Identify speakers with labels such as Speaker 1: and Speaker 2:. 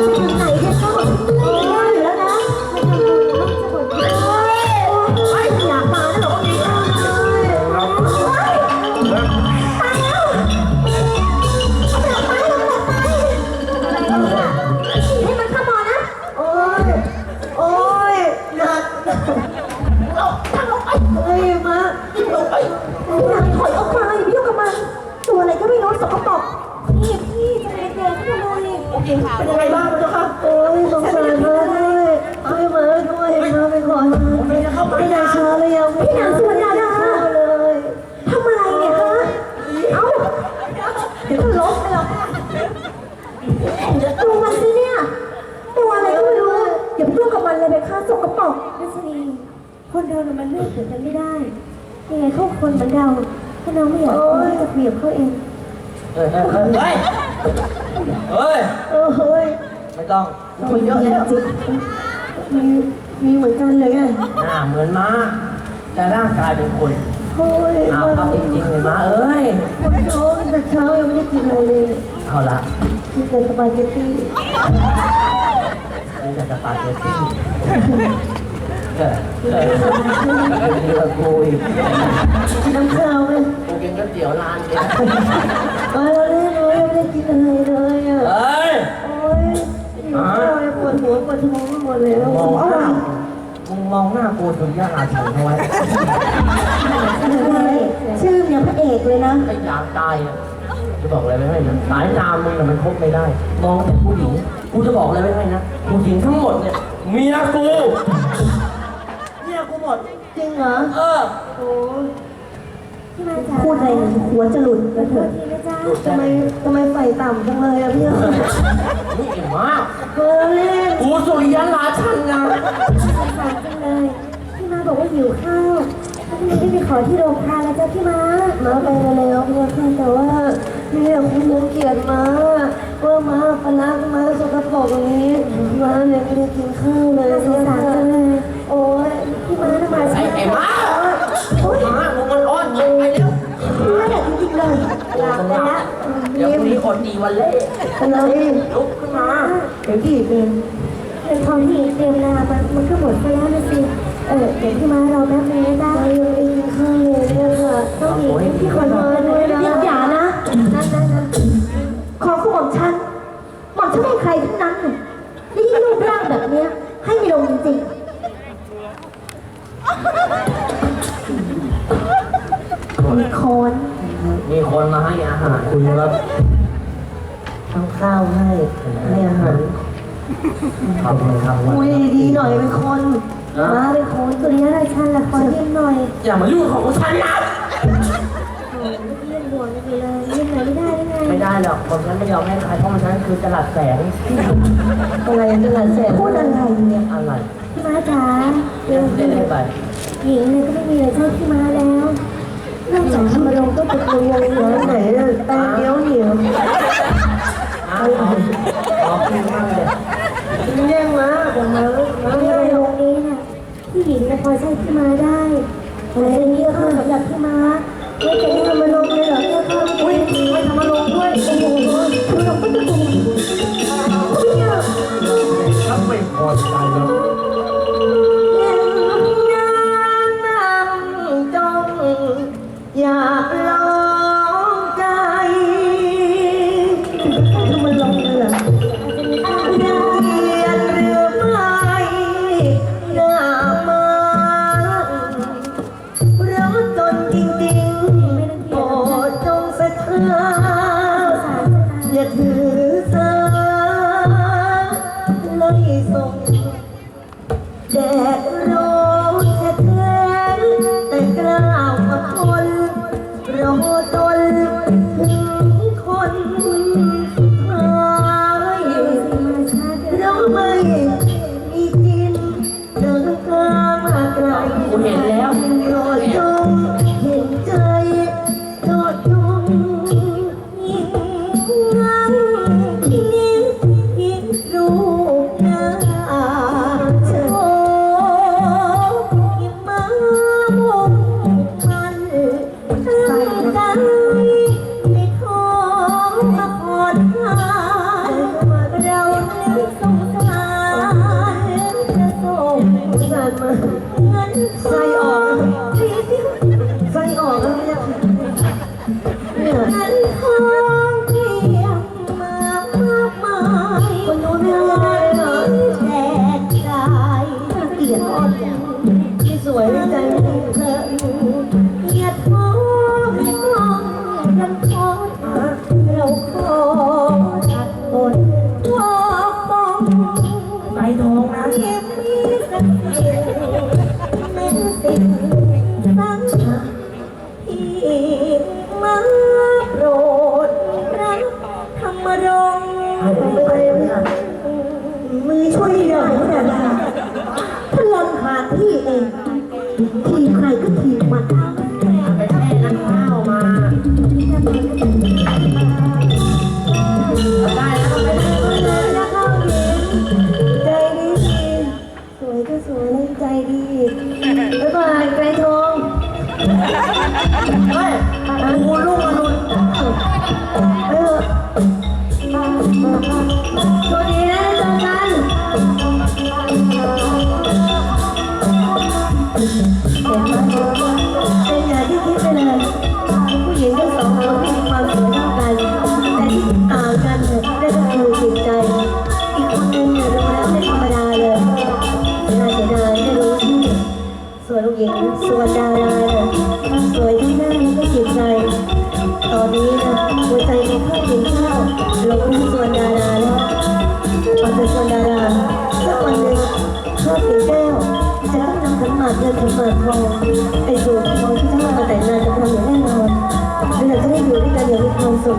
Speaker 1: ตายแล้วเอาไปออกไปเอาไปออกไปอะไรเนี่ยให้มันข้ามานะ
Speaker 2: โอ้ยโอ้ยหนักเฮ้ยมา
Speaker 1: หนังถอยออกมาอย่าไปยุ่งกับมันตัวอะไรก็ไม่รู้สกปรกนี่พี่จะเด็กๆก็ทำไม
Speaker 2: เป็นยังไงบ้างเจ้าค่ะโอ้ยสงสารมาด้วยช่วยมาด้วยมาไปก่อนไม่ได้เข้าไปไหนช้าเลยยัง
Speaker 1: พี่นางสุวรรณดา
Speaker 2: เลย
Speaker 1: ทำอะไรเนี่ยฮะเอ้าเดี๋ยวก็ลบไปหรอกดูมันสิเนี่ยตัวอะไรก็ไม่รู้อย่าไปยุ่งกับมันเลยไปฆ่าสกปรก
Speaker 3: รัชนีคนเราเนี่ยมันเลือกเหมือนกันไม่ได้ยังไงเขาคนเหมือนเราถ้าเราไม่อยากเราจะเปรียบเขาเอง
Speaker 4: เฮ้ย เฮ้ยเฮ้ยเฮ้ย
Speaker 2: เออเฮ้ย
Speaker 4: ไม่ต้อง
Speaker 2: คนเยอะแล้วมีมีเหมือนกันเลยไง
Speaker 4: หน้าเหมือนม้า แต่ร่างกายเป็นคน
Speaker 2: โอ้ย
Speaker 4: เอา
Speaker 2: มา
Speaker 4: เอาจริงๆเลยม้าเอ้ย
Speaker 2: คนท้องแต่เช้ายังไม่ได้กินอะไรเลย
Speaker 4: เอาละ
Speaker 2: กินแต่สปาเกตตี้
Speaker 4: นี่จะสปาเกตตี้เออเออนี่ก็กูอีก
Speaker 2: น้ำข้าวไหม
Speaker 4: กูกินก๋วยเตี๋ยวร้านเนี้ย
Speaker 2: เไม่ได้กินอะไรเลยอะ
Speaker 4: เฮ้ย
Speaker 2: โอ้ยหิวข้าวปวดหัวปวดท้องไปหมดเลยแล้ว
Speaker 4: มองห
Speaker 2: เอา
Speaker 4: น้า
Speaker 2: ล่ะ
Speaker 4: มึงมองหน้ากูถึงยาอาฉันเอาไว้
Speaker 1: ชื่อเนี่ยพระเอกเลยนะ
Speaker 4: ไอ้อยากตายอะจะบอกอะไรไว้ให้นะสายตามึงน่ะมันคบไม่ได้ มองแต่ผู้หญิง กูจะบอกอะไรไว้ให้นะผู้หญิงทั้งหมดเนี่ยเมียกูเมียกูหมด
Speaker 2: จริงเหรอ
Speaker 4: เออ
Speaker 2: โอ้
Speaker 3: ที่มาจาก
Speaker 1: พูดอะไรเนี่ยหัวจะหลุด
Speaker 3: ขอโทษทีนะจ๊ะ
Speaker 2: ทำไมทำไมไฟต่ำจังเลยอะพี่
Speaker 4: นี่เก่งมาก
Speaker 2: เออเล่น
Speaker 4: กูสุริยันราชันนะ
Speaker 3: สงสารจังเลยพี่มาบอกว่าหิวข้าวแล้วทำไมไม่ไปขอที่โรงทานแล้วจ๊ะพี่มา
Speaker 2: มาไปมาแล้วพี่ค่ะแต่ว่าเนี่ยคุณลุงเกลียดมาว่ามาปลักมาสกปรกอย่างนี้มาเนี่ยไม่ได้กินข้าวเลย
Speaker 3: สงสาร เดี๋
Speaker 4: ยวพรุ่งนี้อดดีวันเล่
Speaker 2: อะไร
Speaker 4: ลุกขึ้นมา
Speaker 2: เดี๋ยวกี่เป็น
Speaker 3: เงินทองที่เตรียมนามันมันก็หมดไปแล้วนะสิ เออเดี๋ยวพี่มาเราแป๊บนึงนะจ๊ะ
Speaker 2: มายังไม่กินข้าวเลยเนี่ยค่ะ
Speaker 3: ต้องมีพี่คน
Speaker 2: มา
Speaker 3: มา
Speaker 2: ด้ว
Speaker 3: ย
Speaker 2: นะ
Speaker 3: นะ
Speaker 1: อย่านะ
Speaker 3: นั่นนั่นนั่น
Speaker 1: ขอคู่ของฉันหมอฉันไม่ใครทั้งนั้นนี่ยิ่งรูปร่างแบบเนี้ย ให้ไม่ลงจริงๆมีคน
Speaker 4: มีคนมาให้อาหารคุณครับ
Speaker 2: ทำข้าวให้ให้อาหาร
Speaker 4: ทำเลยครับ
Speaker 2: คุยดีๆหน่อยเป็นคน มาเป็นคน
Speaker 3: สุริยะราชันละครเยี่ยมหน่อย
Speaker 4: อย่ามายุ่งของฉันนะ
Speaker 3: เยี่ยมหัวเลยเลยเยี่ยมหน่อยไม่ได้ได้ไง
Speaker 4: ไม่ได้หรอกคนฉันไม่ยอมให้ใครเพราะมันฉันคือจลัดแสง
Speaker 2: อะไรจะหลานแสบ
Speaker 1: พูดอะไรเนี่ย
Speaker 4: อะไร
Speaker 3: พี่มาจ๋าเดี๋ยว
Speaker 4: เล่นให้ไป
Speaker 3: หญิงเนี่ยก็ไม่มีเลยใช่พี่มาแล้ว นอกจากธรรมรงค์ก็เป็นตัววง
Speaker 2: ร้านไหนน่ะตงเกี๊ยวเหนียว
Speaker 4: อ้าวขอบคุณมากเลย
Speaker 2: แย่งมาผมมามา
Speaker 3: ใน
Speaker 2: ไม่ได้
Speaker 3: โรงนี้น่ะพี่หญิงเนี่พอใช่พี่มาได้แต่ในนี้ก็คือสำหรับพี่มาไม่จะให้ทำมาลงเลยเหรอเนี่ยค่ะ
Speaker 2: อุ้ยไม่ทำมาลงด้วยโอ้โห
Speaker 1: คุณลงก็จะดูเนี่
Speaker 4: ถ้าไม่พอใจแล้ว
Speaker 2: ถือสาไล่ส่งแดดร้อนแค่แท้ๆแต่กล้ามาทนรอจนถึงคนสุดท้าย
Speaker 3: เกิน
Speaker 2: เราไม่มีกินเดินทางมาไกล
Speaker 4: ที่สว
Speaker 2: ยกันเธอเกียดพอไม่มองลำคอเราขอตัดบทวอกมองไปนองนะเก็บมีสักสิ่งเป็นสิ่งสังที่มาโปรดรักธรรมรงค์
Speaker 3: มือช่วยเห
Speaker 5: ลื
Speaker 2: อ เอง ทีใครก็ทีมัน อนนี้นะหัวใจของข้ากินข้าวหลงที่ส่วนดาราแล้วตอเป็นส่วนดาราสักวันหนึ่งข้ากินแก้วจะต้องนำขันหมากเงินขันหมากทองไปสู่ทองที่ท่ามาแต่งงานจะทำอย่างแน่นอนและเราจะได้อยู่ด้วยกันอย่างมีความสุข